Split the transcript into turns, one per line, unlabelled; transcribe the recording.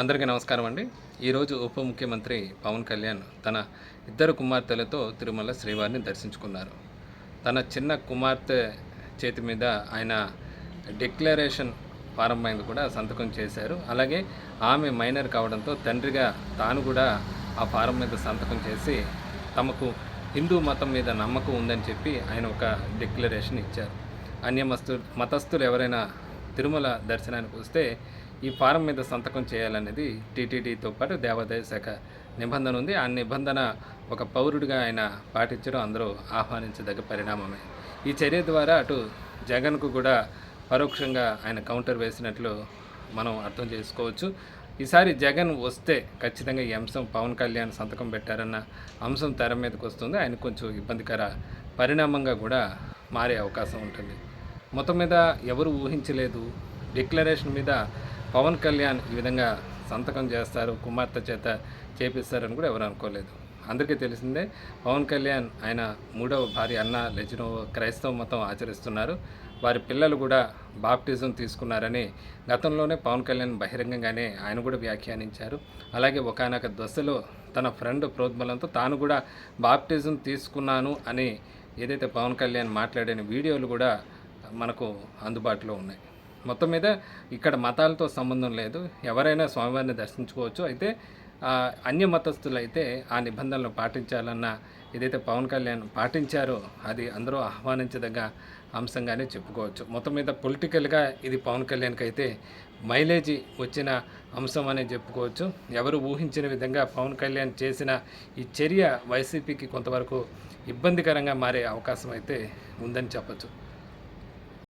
అందరికీ నమస్కారం అండి. ఈరోజు ఉప ముఖ్యమంత్రి పవన్ కళ్యాణ్ తన ఇద్దరు కుమార్తెలతో తిరుమల శ్రీవారిని దర్శించుకున్నారు. తన చిన్న కుమార్తె చేతి మీద ఆయన డిక్లరేషన్ ఫారం పైన కూడా సంతకం చేశారు. అలాగే ఆమె మైనర్ కావడంతో తండ్రిగా తాను కూడా ఆ ఫారం మీద సంతకం చేసి తమకు హిందూ మతం మీద నమ్మకం ఉందని చెప్పి ఆయన ఒక డిక్లరేషన్ ఇచ్చారు. అన్యమస్తు మతస్థులు ఎవరైనా తిరుమల దర్శనానికి వస్తే ఈ ఫారం మీద సంతకం చేయాలనేది టీటీడీతో పాటు దేవాదాయ శాఖ నిబంధన ఉంది. ఆ నిబంధన ఒక పౌరుడిగా ఆయన పాటించడం అందరూ ఆహ్వానించదగ్గ పరిణామమే. ఈ చర్య ద్వారా అటు జగన్కు కూడా పరోక్షంగా ఆయన కౌంటర్ వేసినట్లు మనం అర్థం చేసుకోవచ్చు. ఈసారి జగన్ వస్తే ఖచ్చితంగా ఈ అంశం పవన్ కళ్యాణ్ సంతకం పెట్టారన్న అంశం తెర మీదకి వస్తుంది. ఆయన కొంచెం ఇబ్బందికర పరిణామంగా కూడా మారే అవకాశం ఉంటుంది. మొత్తం మీద ఎవరు ఊహించలేదు. డిక్లరేషన్ మీద పవన్ కళ్యాణ్ ఈ విధంగా సంతకం చేస్తారు కుమార్తె చేత చేపిస్తారని కూడా ఎవరు అనుకోలేదు. అందరికీ తెలిసిందే పవన్ కళ్యాణ్ ఆయన మూడవ భార్య అన్న లెజినో క్రైస్తవ మతం ఆచరిస్తున్నారు. వారి పిల్లలు కూడా బాప్టిజం తీసుకున్నారని గతంలోనే పవన్ కళ్యాణ్ బహిరంగంగానే ఆయన కూడా వ్యాఖ్యానించారు. అలాగే ఒకనొక దశలో తన ఫ్రెండ్ ప్రోద్బలంతో తాను కూడా బాప్టిజం తీసుకున్నాను అని ఏదైతే పవన్ కళ్యాణ్ మాట్లాడిన వీడియోలు కూడా మనకు అందుబాటులో ఉన్నాయి. మొత్తం మీద ఇక్కడ మతాలతో సంబంధం లేదు. ఎవరైనా స్వామివారిని దర్శించుకోవచ్చు. అయితే అన్య మతస్థులు అయితే ఆ నిబంధనలు పాటించాలన్న ఏదైతే పవన్ కళ్యాణ్ పాటించారో అది అందరూ ఆహ్వానించదగ్గ అంశంగానే చెప్పుకోవచ్చు. మొత్తం మీద పొలిటికల్గా ఇది పవన్ కళ్యాణ్కి అయితే మైలేజీ వచ్చిన అంశం అనే చెప్పుకోవచ్చు. ఎవరు ఊహించిన విధంగా పవన్ కళ్యాణ్ చేసిన ఈ చర్య వైసీపీకి కొంతవరకు ఇబ్బందికరంగా మారే అవకాశం అయితే ఉందని చెప్పచ్చు.